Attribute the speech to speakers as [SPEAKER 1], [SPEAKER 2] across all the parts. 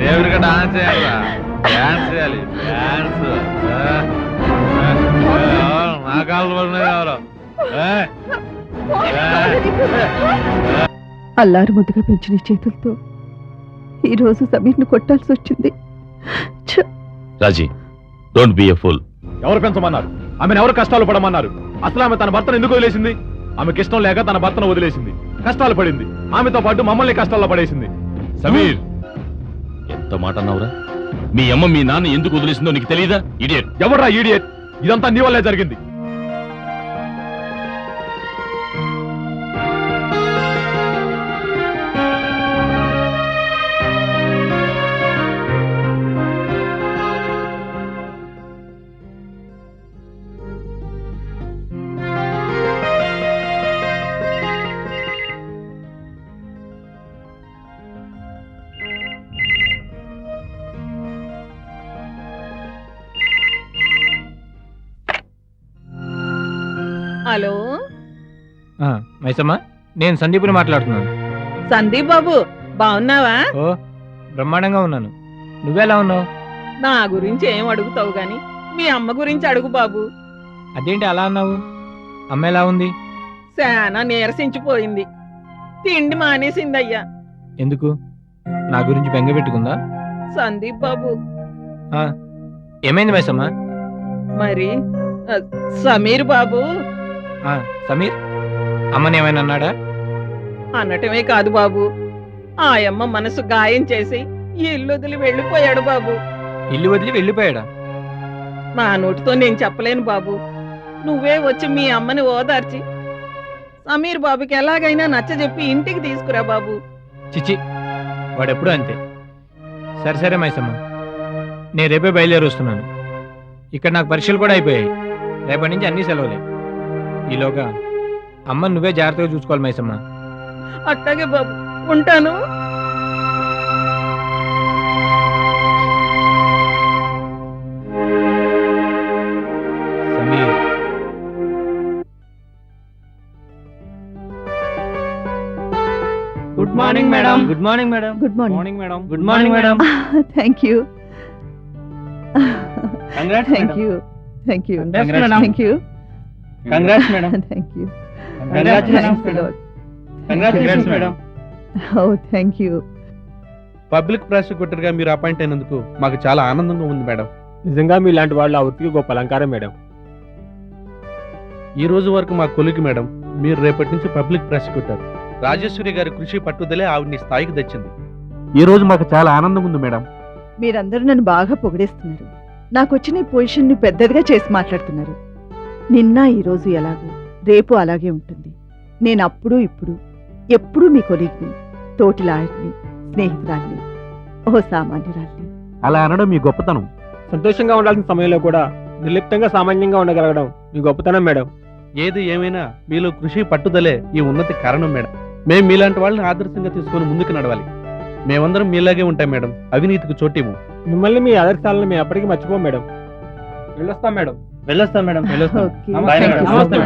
[SPEAKER 1] దేవుడికి డాన్స్ చేయాలి డాన్స్ చేయాలి. డాన్స్ నా కాళ్ళు పడినది ఎవరు?
[SPEAKER 2] అల్లారు ముద్దుగా పెంచిన చేతులతో ఈ రోజు సమీర్ని కొట్టాల్సి వచ్చింది!
[SPEAKER 3] Raji don't be a fool
[SPEAKER 4] ఎవరు పెంచమన్నారు? ఆమెను ఎవరు కష్టాలు పడమన్నారు? అసలు ఆమె తన భర్తను ఎందుకు వదిలేసింది? ఆమెకి ఇష్టం లేక తన భర్తను వదిలేసింది. కష్టాలు పడింది. ఆమెతో పాటు మమ్మల్ని కష్టాల్లో పడేసింది.
[SPEAKER 3] సమీర్ ఎంత మాట అన్నావురా? మీ అమ్మ మీ నాన్న ఎందుకు వదిలేసిందో నీకు తెలియదా ఇడియట్
[SPEAKER 4] ఎవర్రా ఈడియట్ ఇదంతా నీ వల్లే జరిగింది.
[SPEAKER 5] హలో.
[SPEAKER 6] మైసమ్మ నేను సందీపుని మాట్లాడుతున్నాను.
[SPEAKER 5] సందీప్ బాబు బాగున్నావా?
[SPEAKER 6] ఓ బ్రహ్మాండంగా ఉన్నాను. నువ్వెలా ఉన్నావు?
[SPEAKER 5] నా గురించి ఏం అడుగుతావు గాని? మీ అమ్మ గురించి అడుగు బాబు.
[SPEAKER 6] అదేంటి అలా అన్నావు? అమ్మ ఎలా ఉంది?
[SPEAKER 5] శానా నీరసించిపోయింది. తిండి మానేసిందయ్యా.
[SPEAKER 6] ఎందుకు? నా గురించి బెంగ పెట్టుకుందా?
[SPEAKER 5] సందీప్ బాబు.
[SPEAKER 6] ఏమైంది మైసమ్మ?
[SPEAKER 5] మరి సమీర్ బాబు
[SPEAKER 6] సమీర్ అమ్మని ఏమైనా అన్నాడా?
[SPEAKER 5] అనటమే కాదు బాబు. ఆయమ్మ మనసు గాయం చేసి ఈ ఇల్లు వదిలి వెళ్ళిపోయాడు బాబు.
[SPEAKER 6] ఇల్లు వదిలి వెళ్ళిపోయాడా?
[SPEAKER 5] నా నోటితో నేను చెప్పలేను బాబు. నువ్వే వచ్చి మీ అమ్మని ఓదార్చి సమీర్ బాబుకి ఎలాగైనా నచ్చజెప్పి ఇంటికి తీసుకురా బాబు.
[SPEAKER 6] చిచి వాడెప్పుడు అంతే. సరే సరే మైసమ్మ. నేను రేపే బయలుదేరి వస్తున్నాను ఇక్కడ నాకు పరీక్షలు కూడా అయిపోయాయి. రేపటి నుంచి అన్ని సెలవులే. ఈలోగా అమ్మ నువ్వే జాగ్రత్తగా చూసుకోవాలి మైసమ్మ.
[SPEAKER 5] అట్టాగే బాబు ఉంటాను.
[SPEAKER 6] Sameer. Good morning madam good morning madam
[SPEAKER 2] good morning
[SPEAKER 6] morning madam good morning madam
[SPEAKER 2] thank you
[SPEAKER 6] congrats
[SPEAKER 2] thank you thank you. Thank you
[SPEAKER 6] congrats madam
[SPEAKER 2] thank you
[SPEAKER 6] congrats madam
[SPEAKER 2] oh thank you
[SPEAKER 7] public ప్రాసిక్యూటర్గా మీరు appoint అయినందుకు మాకు చాలా ఆనందంగా ఉంది madam
[SPEAKER 6] నిజంగా మీలాంటి వాళ్ళు ఆ వృత్తికి గొప్ప అలంకారం మేడం
[SPEAKER 7] ఈ రోజు వరకు మా కొలికి మేడం మీరు రేపటి నుంచి పబ్లిక్ ప్రాసిక్యూటర్ రాజేశ్వరి గారి కృషి పట్టుదలే ఆవిడ్ని స్థాయికి తెచ్చింది. ఈ రోజు మాకు చాలా ఆనందంగా ఉంది మేడం
[SPEAKER 2] మీరందరూ నన్ను బాగా పొగిడేస్తున్నారు. నాకు వచ్చిన ఈ పొజిషన్ని పెద్దదిగా చేసి మాట్లాడుతున్నారు. నిన్న ఈ రోజు ఎలాగో? రేపు అలాగే ఉంటుంది. నేను అప్పుడు ఇప్పుడు ఎప్పుడూ మీ కొలీగ్ని తోటి లాయర్ని స్నేహితురాల్ని ఓ సామాన్యురాల్ని.
[SPEAKER 7] అలా అనడం మీ గొప్పతనం.
[SPEAKER 6] సంతోషంగా ఉండాల్సిన సమయంలో కూడా నిర్లిప్తంగా సామాన్యంగా ఉండగలగడం మీ గొప్పతనం మేడం.
[SPEAKER 7] ఏది ఏమైనా మీలో కృషి పట్టుదలే ఈ ఉన్నతి కారణం మేడం. మేము మీలాంటి వాళ్ళని ఆదర్శంగా తీసుకొని ముందుకు నడవాలి. మేమందరం మీలాగే ఉంటాం మేడం. అవినీతికి చోటిము
[SPEAKER 6] మిమ్మల్ని మీ ఆదర్శాలను మేము ఎప్పటికీ మర్చిపోం మేడం. వెళ్ళొస్తాం మేడం. వెళ్ళొస్తాం మేడం వెళ్ళొస్తాం నమస్తే మేడం. నమస్తే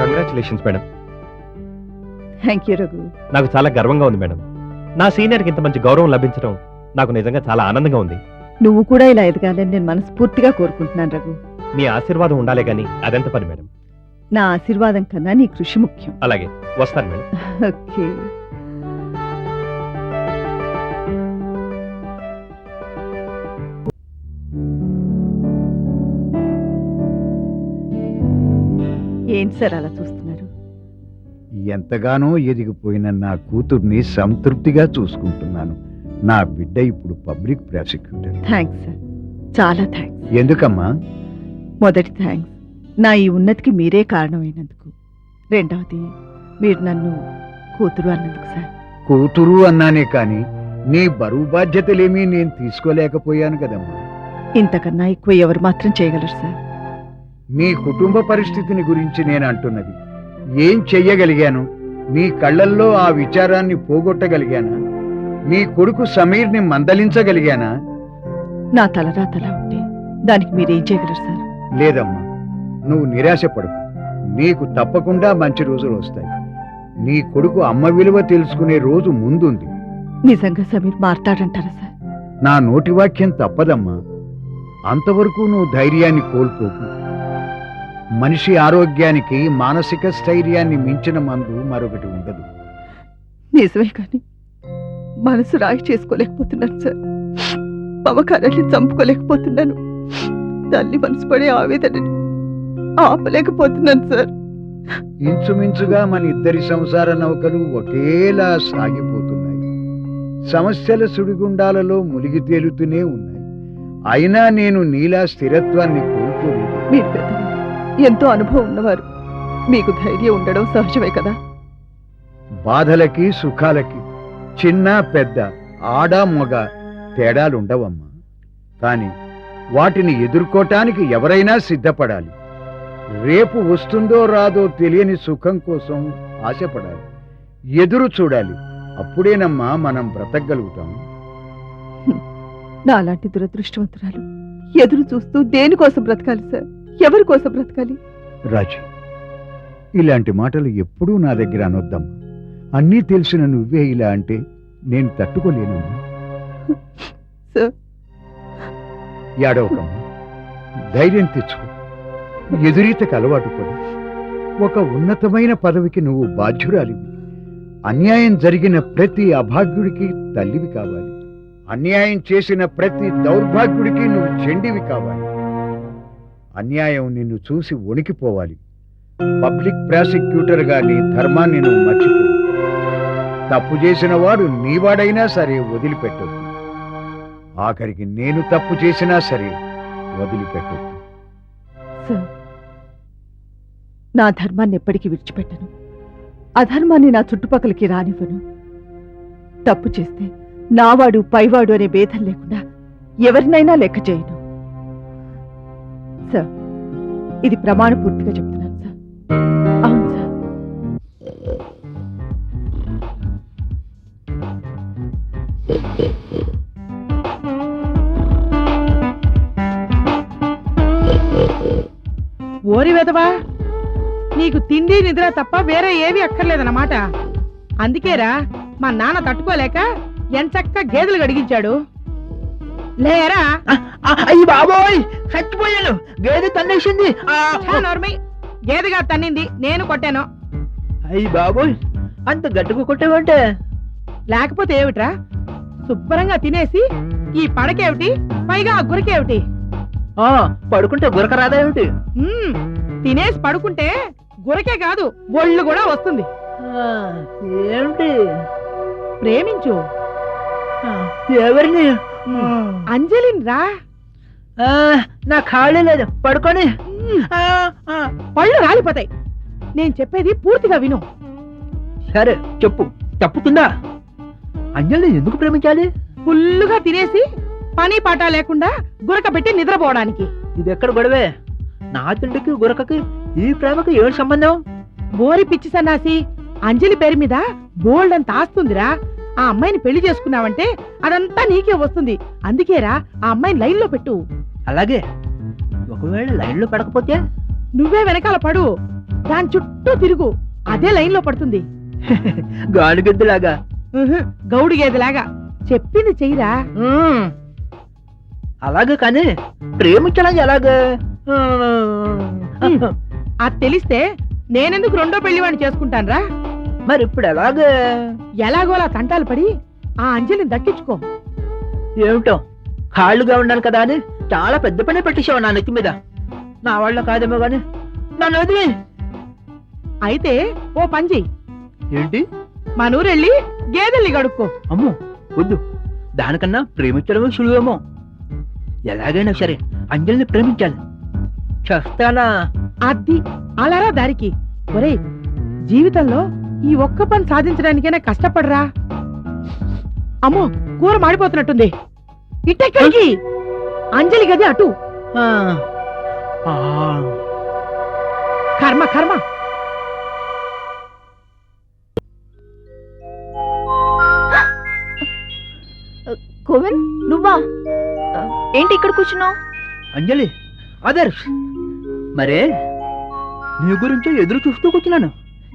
[SPEAKER 8] congratulations madam.
[SPEAKER 2] Thank you Raghu
[SPEAKER 8] నాకు చాలా గర్వంగా ఉంది మేడం. నా సీనియర్కి ఇంత మంచి గౌరవం లభించడం నాకు నిజంగా చాలా ఆనందంగా ఉంది.
[SPEAKER 2] నువ్వు కూడా ఇలా ఎదగాలని నేను మనస్ఫూర్తిగా కోరుకుంటున్నాను రఘు
[SPEAKER 8] మీ ఆశీర్వాదం ఉండాలే కానీ అదెంత పని మేడం?
[SPEAKER 2] నా ఆశీర్వాదం కన్నా నీ కృషి ముఖ్యం.
[SPEAKER 8] అలాగే వస్తాను మేడం.
[SPEAKER 2] ఓకే. సార్ అలా చూస్తున్నారు.
[SPEAKER 9] ఎంతగానో ఎదిగిపోయిన నా కూతుర్ని సంతృప్తిగా చూసుకుంటున్నాను. నా బిడ్డ ఇప్పుడు పబ్లిక్ ప్రాసిక్యూటర్.
[SPEAKER 2] Thanks sir. చాలా థ్యాంక్స్.
[SPEAKER 9] ఎందుకమ్మా?
[SPEAKER 2] మొదటి థ్యాంక్స్. నా ఈ ఉన్నతికి మీరే కారణమైనందుకు. రెండవది మీరు నన్ను కూతురు అన్నందుకు సార్.
[SPEAKER 9] కూతురు అన్నానే కాని నీ బరువు బాధ్యతలేమీ నేను తీసుకోలేకపోయాను కదమ్మా.
[SPEAKER 2] ఇంతకన్నా ఎక్కువ ఎవరు మాత్రం చేయగలరు సార్.
[SPEAKER 9] నీ కుటుంబ పరిస్థితిని గురించి నేను అంటున్నది. ఏం చెయ్యగలిగాను? నీ కళ్ళల్లో ఆ విచారాన్ని పోగొట్టగలిగానా? నీ కొడుకు సమీర్ని మందలించగలిగానా?
[SPEAKER 2] నా తలరాతలా ఉంటే దానికి మీరేం చేయగలరు సార్?
[SPEAKER 9] లేదమ్మా నువ్వు నిరాశపడకు. నీకు తప్పకుండా మంచి రోజులు వస్తాయి. నీ కొడుకు అమ్మ విలువ తెలుసుకునే రోజు ముందుంది.
[SPEAKER 2] నిజంగా సమీర్ మారతాడంటారా సార్?
[SPEAKER 9] నా నోటి వాక్యం తప్పదమ్మా. అంతవరకు నువ్వు ధైర్యాన్ని కోల్పోకు. మనిషి ఆరోగ్యానికి మానసిక స్థైర్యాన్ని మించిన మందు మరొకటి ఉండదు.
[SPEAKER 2] నిజమే కానీ మనసు రాయి చేసుకోలేకపోతున్నాను సార్. మమకారాన్ని చంపుకోలేకపోతున్నాను. తల్లి మనసు పడే ఆవేదనని ఆపలేకపోతున్నాను సార్.
[SPEAKER 9] ఇంచుమించుగా మన ఇద్దరి సంసార నౌకలు ఒకేలా సాగిపోతున్నాయి. సమస్యల సుడిగుండాలలో మునిగి తేలుతూనే ఉన్నాయి. అయినా నేను నీలా స్థిరత్వాన్ని కోల్పోలేదు.
[SPEAKER 2] పెద్దలు ఎంతో అనుభవం ఉన్నవారు. మీకు ధైర్యం ఉండడం సహజమే కదా?
[SPEAKER 9] బాధలకి సుఖాలకి చిన్న పెద్ద ఆడ మొగ తేడాలుండవమ్మా. కాని వాటిని ఎదుర్కోటానికి ఎవరైనా సిద్ధపడాలి. రేపు వస్తుందో రాదో తెలియని సుఖం కోసం ఆశపడాలి. ఎదురు చూడాలి. అప్పుడేనమ్మా మనం బ్రతకగలుగుతాం.
[SPEAKER 2] నాలాంటి దురదృష్టవంతురాలు. ఎదురు చూస్తూ దేనికోసం బ్రతకాలి సార్? ఎవరి కోసం బ్రతకాలి?
[SPEAKER 9] రాజీ ఇలాంటి మాటలు ఎప్పుడూ నా దగ్గర అనొద్దమ్మా. అన్నీ తెలిసిన నువ్వే ఇలా అంటే నేను తట్టుకోలేనమ్మా
[SPEAKER 2] సార్.
[SPEAKER 9] ఏడవకమ్మా. ధైర్యం తెచ్చుకో. ఎదురీతకు అలవాటు పడు. ఒక ఉన్నతమైన పదవికి నువ్వు బాధ్యురాలివి. అన్యాయం జరిగిన ప్రతి అభాగ్యుడికి తల్లివి కావాలి. అన్యాయం చేసిన ప్రతి దౌర్భాగ్యుడికి నువ్వు చెండివి కావాలి. అన్యాయం నిన్ను చూసి వణికిపోవాలి. పబ్లిక్ ప్రాసిక్యూటర్గా నీ ధర్మాన్ని నువ్వు మర్చిపో. తప్పు చేసిన వాడు నీవాడైనా సరే వదిలిపెట్టొద్దు. ఆఖరికి నేను తప్పు చేసినా సరే వదిలిపెట్టొద్దు.
[SPEAKER 2] సార్ నా ధర్మాన్ని ఎప్పటికీ విడిచిపెట్టను. అధర్మాన్ని నా చుట్టుపక్కలకి రానివ్వను. తప్పు చేస్తే నావాడు పైవాడు అనే భేదం లేకుండా ఎవరినైనా లెక్క చేయను. ఇది ప్రమాణపూర్తిగా చెప్తున్నాను సార్. అవును సార్.
[SPEAKER 10] ఓరి వెదవా నీకు తిండి నిద్ర తప్ప వేరే ఏవి అక్కర్లేదన్నమాట. అందుకేరా మా నాన్న తట్టుకోలేక ఎంచక్క గేదెలు గడిగించాడు లేరా?
[SPEAKER 11] అయ్యి బాబోయ్! చచ్చిపోయాను. గేదె తన్నేసింది.
[SPEAKER 10] గేదెగా తన్నింది నేను కొట్టాను.
[SPEAKER 11] అయ్యి బాబోయ్! అంత గట్టుకు కొట్టేవంటే?
[SPEAKER 10] లేకపోతే ఏమిట్రా? శుభ్రంగా తినేసి ఈ పడకేమిటి? పైగా ఆ గురకేమిటి?
[SPEAKER 11] ఆ పడుకుంటే గురక రాదా ఏమిటి?
[SPEAKER 10] మ్మ్. తినేసి పడుకుంటే గురకే కాదు ఒళ్ళు కూడా వస్తుంది.
[SPEAKER 11] ఏమిటి?
[SPEAKER 10] ప్రేమించు.
[SPEAKER 11] ఎవరిని?
[SPEAKER 10] అంజలిన్ రా.
[SPEAKER 11] ఆ, నా ఖాళీ లేదు. పడుకొని.
[SPEAKER 10] పళ్ళు రాలిపోతాయి. నేను చెప్పేది పూర్తిగా విను.
[SPEAKER 11] సరే చెప్పు. తప్పుతుందా? అంజలిని ఎందుకు ప్రేమించాలి?
[SPEAKER 10] ఫుల్లుగా తినేసి పని పాట లేకుండా గురక పెట్టి నిద్రపోవడానికి.
[SPEAKER 11] ఇది ఎక్కడ గొడవే? నా తిండికి గురకకి ఈ ప్రేమకి ఏం సంబంధం?
[SPEAKER 10] బోరి పిచ్చి సన్నాసి అంజలి పేరు మీద బోల్డ్ అంత ఆస్తుందిరా. ఆ అమ్మాయిని పెళ్ళి చేసుకున్నావంటే అదంతా నీకే వస్తుంది. అందుకేరా ఆ అమ్మాయిని లైన్లో పెట్టు.
[SPEAKER 11] అలాగే. ఒకవేళ లైన్లో పడకపోతే
[SPEAKER 10] నువ్వే వెనకాల పడు. దాని చుట్టూ తిరుగు. అదే లైన్లో పడుతుంది.
[SPEAKER 11] గానుగెద్దులాగా
[SPEAKER 10] ఉహు, గౌడు గేదెలాగా చెప్పింది చెయ్యరా.
[SPEAKER 11] అలాగే కానీ ప్రేమించడం ఎలాగే.
[SPEAKER 10] అది తెలిస్తే నేనెందుకు రెండో పెళ్ళివాడిని చేసుకుంటానురా?
[SPEAKER 11] మరి ఇప్పుడు ఎలాగే?
[SPEAKER 10] ఎలాగోలా తంటాలు పడి ఆ అంజలిని దక్కించుకో.
[SPEAKER 11] ఏమిటో? ఖాళీగా ఉన్నాను కదా అని చాలా పెద్ద పని పెట్టేశావు నా నెత్తి మీద. నా వాళ్ళ కాదేమో గాని నన్ను వదిలి.
[SPEAKER 10] అయితే ఓ పంజి
[SPEAKER 11] ఏంటి?
[SPEAKER 10] మా నూరెళ్ళి గేదెల్ని గడుక్కో
[SPEAKER 11] అమ్మో వద్దు. దానికన్నా ప్రేమించడమే సులువేమో. ఎలాగైనా సరే అంజలిని ప్రేమించాలి. చేస్తానా?
[SPEAKER 10] అది అలారా దారికి. ఒరేయ్ జీవితంలో ఈ ఒక్క పని సాధించడానికైనా కష్టపడరా? అమ్మో కూర మాడిపోతున్నట్టుంది. ఇట్టెక్కడికి? అంజలి గది అటు.
[SPEAKER 11] ఆ. ఆ.
[SPEAKER 10] కర్మ కర్మ.
[SPEAKER 1] కోవెన్ నువ్వా? ఏంటి ఇక్కడ కూర్చున్నావు?
[SPEAKER 11] అంజలి ఆదర్శ్ మరే నీ గురించే ఎదురు చూస్తూ కూర్చున్నాను.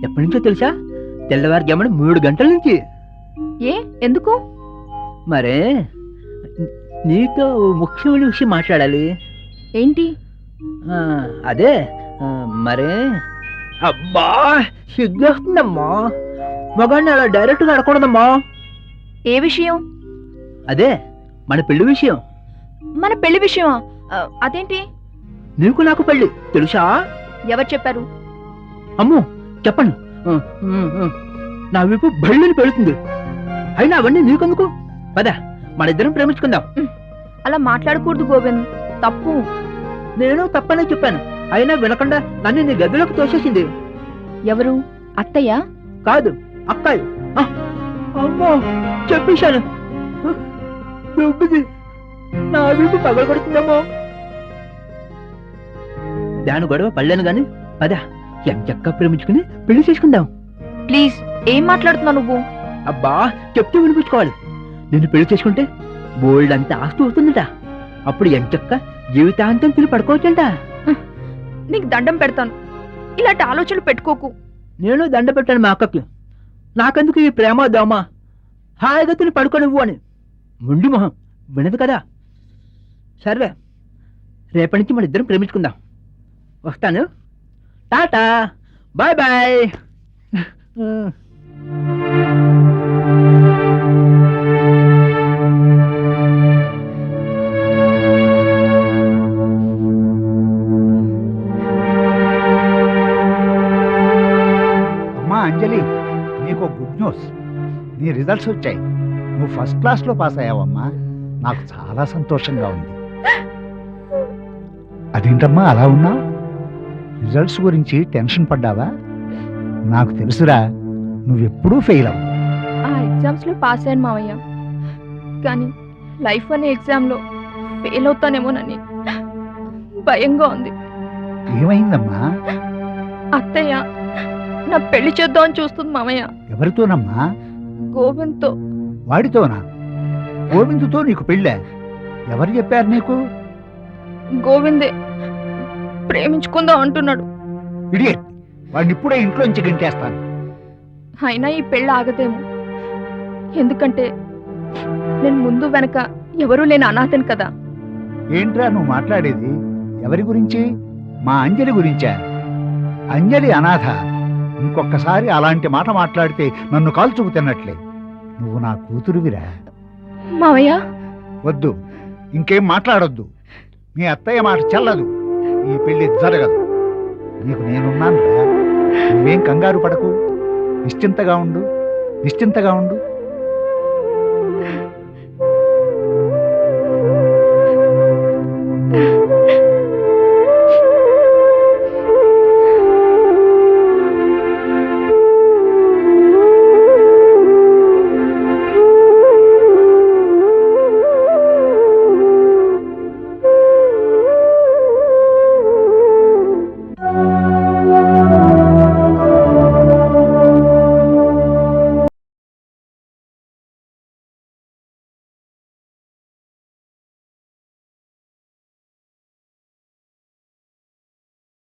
[SPEAKER 11] ఎప్పటి నుంచో తెలుసా? తెల్లవారుజామున మూడు గంటల నుంచి.
[SPEAKER 1] ఏ? ఎందుకు?
[SPEAKER 11] మరే నీతో ముఖ్యమైన విషయం మాట్లాడాలి.
[SPEAKER 1] ఏంటి?
[SPEAKER 11] ఆ, అదే ఆ, మరే అబ్బా సిగ్గేస్తుందమ్మా. మగాడిని అలా డైరెక్ట్గా అడగకూడదమ్మా
[SPEAKER 1] ఏ విషయం?
[SPEAKER 11] అదే మన పెళ్ళి విషయం.
[SPEAKER 1] మన పెళ్ళి విషయమా? ఆ, అదేంటి?
[SPEAKER 11] నీకు నాకు పెళ్ళి తెలుసా?
[SPEAKER 1] ఎవరు చెప్పారు?
[SPEAKER 11] అమ్మో చెప్పను. ఉమ్. నా వైపు బళ్ళని పెడుతుంది. అయినా అవన్నీ నీకెందుకు? పద మన ఇద్దరం ప్రేమించుకుందాం.
[SPEAKER 1] అలా మాట్లాడకూడదు గోవింద్. తప్పు.
[SPEAKER 11] నేను తప్పనే చెప్పాను. అయినా వినకుండా నన్ను నీ గదిలోకి తోసేసింది.
[SPEAKER 1] ఎవరు? అత్తయ్య?
[SPEAKER 11] కాదు అక్కాయి. అమ్మో చెప్పేశాను. నా వీపు పగల కొడుతుందమ్మో దాని గొడవ పడలేను గాని? పద. ఎంచక్క ప్రేమించుకుని పెళ్ళి చేసుకుందాం.
[SPEAKER 1] ప్లీజ్ ఏం మాట్లాడుతున్నావు నువ్వు?
[SPEAKER 11] అబ్బా చెప్తే వినిపించుకోవాలి. నేను పెళ్ళి చేసుకుంటే బోల్డ్ అంత ఆస్తి అవుతుందట అప్పుడు ఎంచక్క జీవితాంతం తిని పడుకోవచ్చంట.
[SPEAKER 1] నీకు దండం పెడతాను. ఇలాంటి ఆలోచనలు పెట్టుకోకు.
[SPEAKER 11] నేను దండ పెట్టాను మా అక్కకి. నాకెందుకు ఈ ప్రేమ దోమ? హాయిగా తిని పడుకోనివ్వు అని. ముండి మొహం వినదు కదా? సర్లే రేపటి నుంచి మన ఇద్దరం ప్రేమించుకుందాం. వస్తాను. Tata bye bye.
[SPEAKER 12] అమ్మా అంజలి నీకు గుడ్ న్యూస్ నీ రిజల్ట్స్ వచ్చాయి. నువ్వు ఫస్ట్ క్లాస్లో పాస్ అయ్యావమ్మా. నాకు చాలా సంతోషంగా ఉంది. అదేంటమ్మా అలా ఉన్నావు? రిజల్ట్స్ గురించి టెన్షన్ పడ్డావా? నాకు తెలుసురా నువ్వెప్పుడూ ఫెయిల్ అవ్వు
[SPEAKER 1] ఆ ఎగ్జామ్స్లో పాస్ అయ్యాను మావయ్య. కానీ లైఫ్ అనే ఎగ్జామ్లో ఫెయిల్ అవుతానేమోనని భయంగా ఉంది.
[SPEAKER 12] ఏమైందమ్మా?
[SPEAKER 1] అత్తయ్య నా పెళ్ళి చేద్దామని చూస్తుంది మామయ్య
[SPEAKER 12] ఎవరితోనమ్మా?
[SPEAKER 1] గోవింద్తో.
[SPEAKER 12] వాడితోనా? గోవిందుతో నీకు పెళ్ళా? ఎవరు చెప్పారు నీకు?
[SPEAKER 1] గోవిందే. ప్రేమించుకుందాం అంటున్నాడు.
[SPEAKER 12] ఇడియట్ వాడిని ఇప్పుడే ఇంట్లోంచి గంటేస్తాను.
[SPEAKER 1] అయినా ఈ పెళ్ళి ఆగదేమో. ఎందుకంటే నేను ముందు వెనక ఎవరూ లేని అనాథను కదా.
[SPEAKER 12] ఏంట్రా నువ్వు మాట్లాడేది? ఎవరి గురించి? మా అంజలి గురించా? అంజలి అనాథ. ఇంకొకసారి అలాంటి మాట మాట్లాడితే నన్ను కాల్చుకు తిన్నట్లే. నువ్వు నా కూతురువిరా?
[SPEAKER 1] మావయ్య?
[SPEAKER 12] వద్దు. ఇంకేం మాట్లాడొద్దు. మీ అత్తయ్య మాట చెల్లదు. ఈ పెళ్ళి జరగదు. నీకు నేనున్నాను నువ్వేం కంగారు పడకు. నిశ్చింతగా ఉండు. నిశ్చింతగా ఉండు.